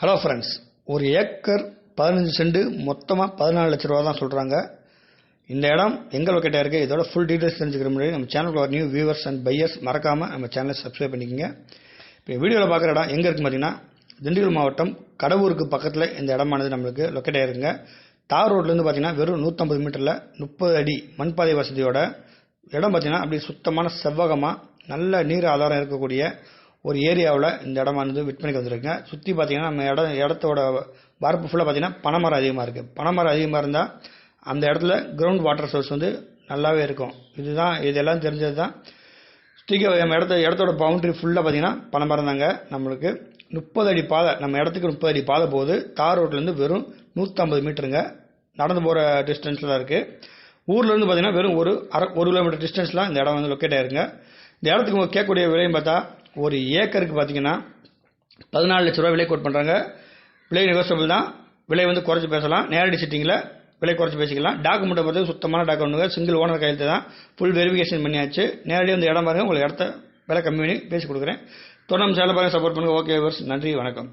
Hello friends ஒரு acre பதினஞ்சு cent மொத்தமாக பதினாலு லட்ச ரூபா தான் சொல்கிறாங்க இந்த இடம் எங்கே லொக்கேட்டாக இருக்குது இதோட ஃபுல் டீட்டெயில்ஸ் தெரிஞ்சுக்கிற முன்னாடி நம்ம சேனலுக்கு ஒரு நியூ வியூவர்ஸ் அண்ட் பையர்ஸ் மறக்காமல் நம்ம சேனலை சப்ஸ்கிரைப் பண்ணிக்கோங்க. இப்போ வீடியோவில் பார்க்குற இடம் எங்கே இருக்குது பார்த்தீங்கன்னா திண்டுக்கல் மாவட்டம் கடவுருக்கு பக்கத்தில் இந்த இடமானது நம்மளுக்கு லொக்கேட் ஆகிருங்க தார் ரோட்லேருந்து பார்த்தீங்கன்னா வெறும் நூற்றம்பது மீட்டரில் முப்பது அடி மண்பாதை வசதியோட இடம் பார்த்தீங்கன்னா அப்படி சுத்தமான செவ்வகமாக நல்ல நீர் ஆதாரம் இருக்கக்கூடிய ஒரு ஏரியாவில் இந்த இடமானது விற்பனைக்கு வந்திருக்குங்க சுற்றி பார்த்தீங்கன்னா நம்ம இடம் இடத்தோட வரப்பு ஃபுல்லாக பார்த்தீங்கன்னா பனைமரம் அதிகமாக இருக்குது பனைமரம் அதிகமாக இருந்தால் அந்த இடத்துல கிரவுண்ட் வாட்டர் சோர்ஸ் வந்து நல்லாவே இருக்கும். இதுதான் இதெல்லாம் தெரிஞ்சது தான் சுற்றிக்க நம்ம இடத்த இடத்தோட பவுண்ட்ரி ஃபுல்லாக பார்த்தீங்கன்னா பனைமரம் தாங்க நம்மளுக்கு. முப்பது அடி பாதை நம்ம இடத்துக்கு முப்பது அடி பாதை போகுது. தார் ரோட்லேருந்து வெறும் நூற்றம்பது மீட்டருங்க நடந்து போகிற டிஸ்டன்ஸில் இருக்குது ஊர்லேருந்து பார்த்தீங்கன்னா வெறும் ஒரு அரை ஒரு கிலோமீட்டர் டிஸ்டன்ஸில் இந்த இடம் வந்து லொக்கேட் ஆயிருங்க. இந்த இடத்துக்கு கேட்கக்கூடிய விலையும் பார்த்தா ஒரு ஏக்கருக்கு பார்த்தீங்கன்னா பதினாலு லட்ச ரூபா விலை கோட் பண்ணுறாங்க விலை நெகோசியபிள் தான். விலை வந்து குறைச்சி பேசலாம். நேரடி சிட்டிங்கில் விலை குறைச்சி பேசிக்கலாம். டாக்குமெண்ட்டை பார்த்து சுத்தமான டாக்குமெண்ட்டுங்க சிங்கிள் ஓனர் கையெழுத்து தான். ஃபுல் வெரிஃபிகேஷன் பண்ணியாச்சு. நேரடியாக வந்து இடம் பாருங்கள் உங்களுக்கு இடத்த விலை கம்மி பண்ணி பேசி கொடுக்குறேன். தொடர்ந்து சேலை பாருங்கள் சப்போர்ட் பண்ணுங்கள் ஓகே நன்றி வணக்கம்.